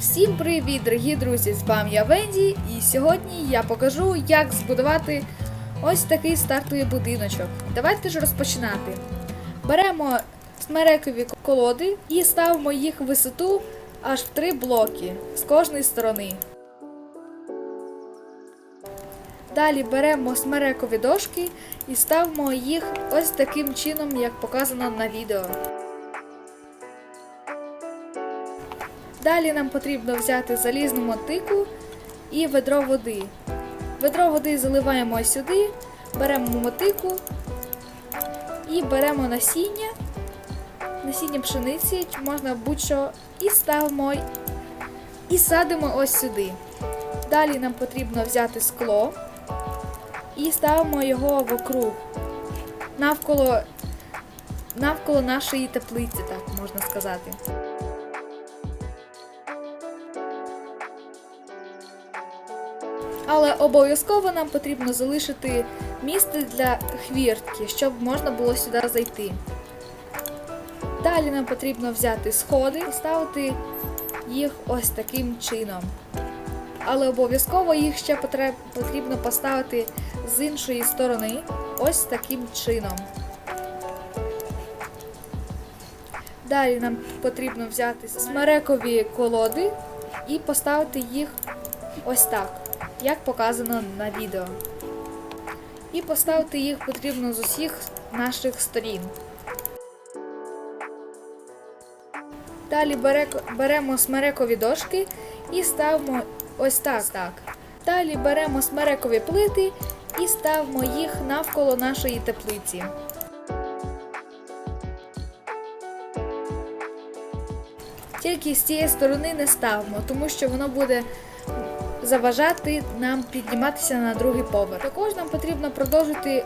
Всім привіт, дорогі друзі! З вами я Венді, і сьогодні я покажу, як збудувати ось такий стартовий будиночок. Давайте ж розпочинати. Беремо смерекові колоди і ставимо їх в висоту аж в три блоки з кожної сторони. Далі беремо смерекові дошки і ставимо їх ось таким чином, як показано на відео. Далі нам потрібно взяти залізну мотику і ведро води. Ведро води заливаємо ось сюди, беремо мотику і беремо насіння, насіння пшениці, можна будь-що, і ставимо і садимо ось сюди. Далі нам потрібно взяти скло і ставимо його вокруг, навколо, навколо нашої теплиці, так можна сказати. Але обов'язково нам потрібно залишити місце для хвіртки, щоб можна було сюди зайти. Далі нам потрібно взяти сходи і ставити їх ось таким чином. Але обов'язково їх ще потрібно поставити з іншої сторони ось таким чином. Далі нам потрібно взяти смерекові колоди і поставити їх ось так, як показано на відео. І поставити їх потрібно з усіх наших сторін. Далі беремо смерекові дошки і ставимо ось так. так. Далі беремо смерекові плити і ставимо їх навколо нашої теплиці. Тільки з цієї сторони не ставимо, тому що воно буде заважати нам підніматися на другий поверх. Також нам потрібно продовжити,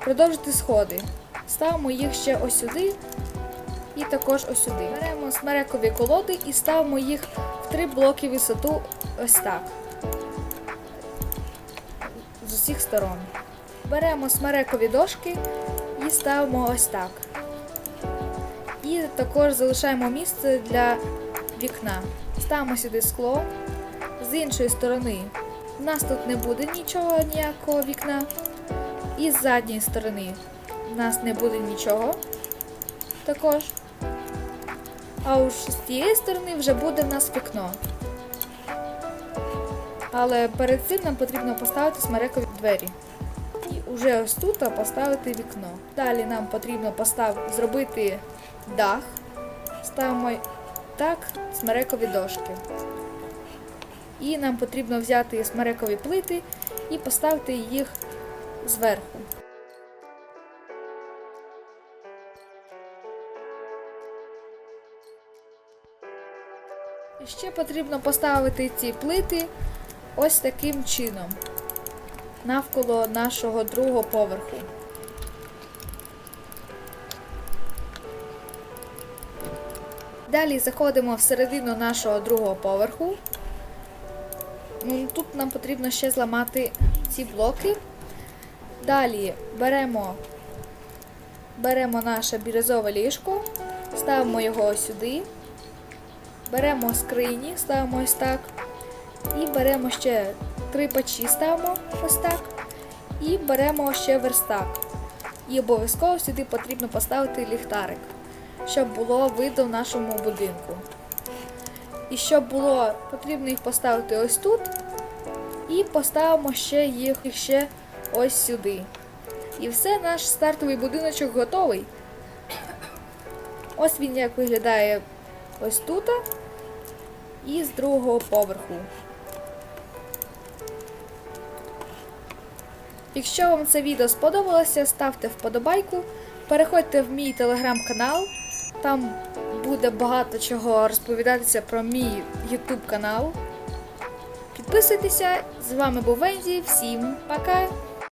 продовжити сходи. Ставимо їх ще ось сюди і також ось сюди. Беремо смерекові колоди і ставимо їх в три блоки висоту ось так. З усіх сторон. Беремо смерекові дошки і ставимо ось так. І також залишаємо місце для вікна. Ставимо сюди скло. З іншої сторони в нас тут не буде нічого, ніякого вікна. І з задньої сторони в нас не буде нічого. Також. А уж з цієї сторони вже буде в нас вікно. Але перед цим нам потрібно поставити смерекові двері. І вже ось тут поставити вікно. Далі нам потрібно постав... зробити дах. Ставимо так смерекові дошки. І нам потрібно взяти смерекові плити і поставити їх зверху. І ще потрібно поставити ці плити ось таким чином навколо нашого другого поверху. Далі заходимо всередину нашого другого поверху. Ну, тут нам потрібно ще зламати ці блоки. Далі беремо, беремо наше бірюзове ліжко, ставимо його сюди. Беремо скрині, ставимо ось так. І беремо ще три печі, ставимо ось так. І беремо ще верстак. І обов'язково сюди потрібно поставити ліхтарик, щоб було видно в нашому будинку. І щоб було, потрібно їх поставити ось тут. І поставимо ще їх ще ось сюди. І все, наш стартовий будиночок готовий. Ось він як виглядає ось тут і з другого поверху. Якщо вам це відео сподобалося, ставте вподобайку, переходьте в мій телеграм-канал, там буде багато чого розповідатися про мій YouTube канал. Підписуйтеся, з вами був Вензі, всім пока!